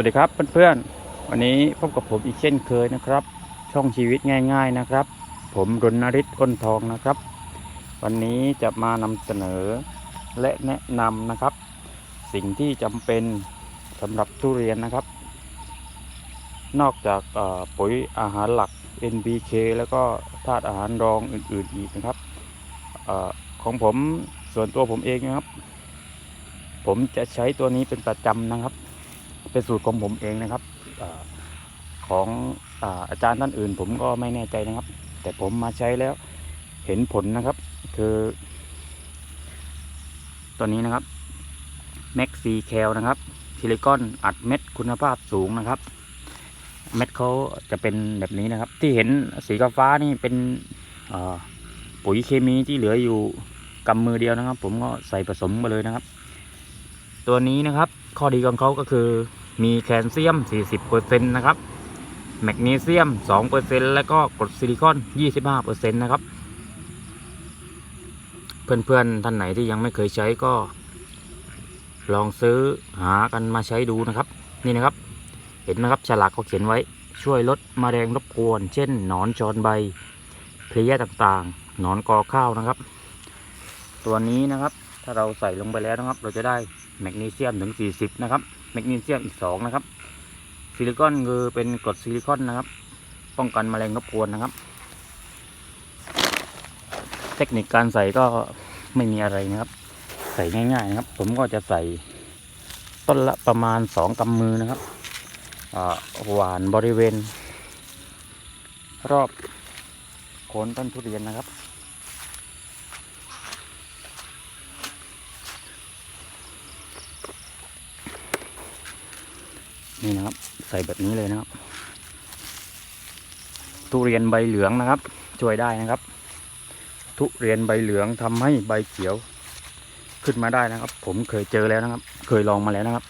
วัสดีครับเพื่อนๆ วันนี้พบกับผมอีกเช่นเคยนะครับ ช่องชีวิตง่าย ๆนะครับ ผมรณฤทธิ์อ้นทองนะครับ วันนี้จะมานำเสนอและแนะนำนะครับ สิ่งที่จำเป็นสำหรับทุเรียนนะครับ นอกจากปุ๋ยอาหารหลัก NPK แล้วก็ธาตุอาหารรองอื่นๆอีกนะครับออของผมส่วนตัวผมเองนะครับ ผมจะใช้ตัวนี้เป็นประจำนะครับ เป็นสูตรของผมเองนะครับอของอาอาจารย์ท่านอื่น ผมก็ไม่แน่ใจนะครับ แต่ผมมาใช้แล้วเห็นผลนะครับ คือตัวนี้นะครับแม็กซีแคลนะครับซิลิคอนอัดเม็ดคุณภาพสูงนะครับ เม็ดเขาจะเป็นแบบนี้นะครับ ที่เห็นสีฟ้านี่เป็นปุ๋ยเคมีที่เหลืออยู่กำมือเดียวนะครับ ผมก็ใส่ผสมมาเลยนะครับ ตัวนี้นะครับ ข้อดีของเขาก็คือ มีแคลเซียม 40%นะครับ แมกนีเซียม 2%แล้วก็กรดซิลิคอน 25%นะครับ เพื่อนๆ ท่านไหนที่ยังไม่เคยใช้ก็ ลองซื้อหากันมาใช้ดูนะครับ นี่นะครับ เห็นไหมครับฉลากเขาเขียนไว้ช่วยลดมแมลงรบกวน เช่นหนอนจรใบเพลียต่างๆ หนอนกอข้าวนะครับ ตัวนี้นะครับ ถ้าเราใส่ลงไปแล้วนะครับ เราจะได้แมกนีเซียมถึง 40 นะครับ แมกนีเซียมอีก 2 นะครับ ซิลิคอนคือเป็นกรดซิลิคอนนะครับ ป้องกันแมลงรบกวนนะครับ เทคนิคการใส่ก็ไม่มีอะไรนะครับ ใส่ง่ายๆนะครับ ผมก็จะใส่ต้นละประมาณ 2กำมือนะครับหวานบริเวณ รอบโคนต้นทุเรียนนะครับ นี่นะครับ ใส่แบบนี้เลยนะครับ ทุเรียนใบเหลืองนะครับ ช่วยได้นะครับ ทุเรียนใบเหลืองทำให้ใบเขียว ขึ้นมาได้นะครับ ผมเคยเจอแล้วนะครับ เคยลองมาแล้วนะครับ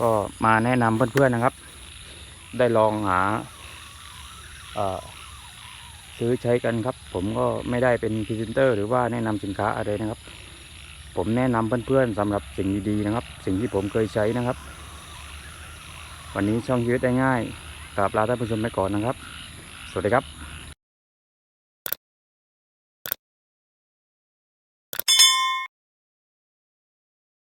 ก็มาแนะนำเพื่อนๆนะครับ ได้ลองหาเอ่อ ซื้อใช้กันครับ ผมก็ไม่ได้เป็นพรีเซนเตอร์ หรือว่าแนะนำสินค้าอะไรนะครับ ผมแนะนำเพื่อนๆสำหรับสิ่งดีๆนะครับ สิ่งที่ผมเคยใช้นะครับ วันนี้ช่องชีวิตได้ง่ายกราบลาท่านผู้ชมไปก่อนนะครับ สวัสดีครับ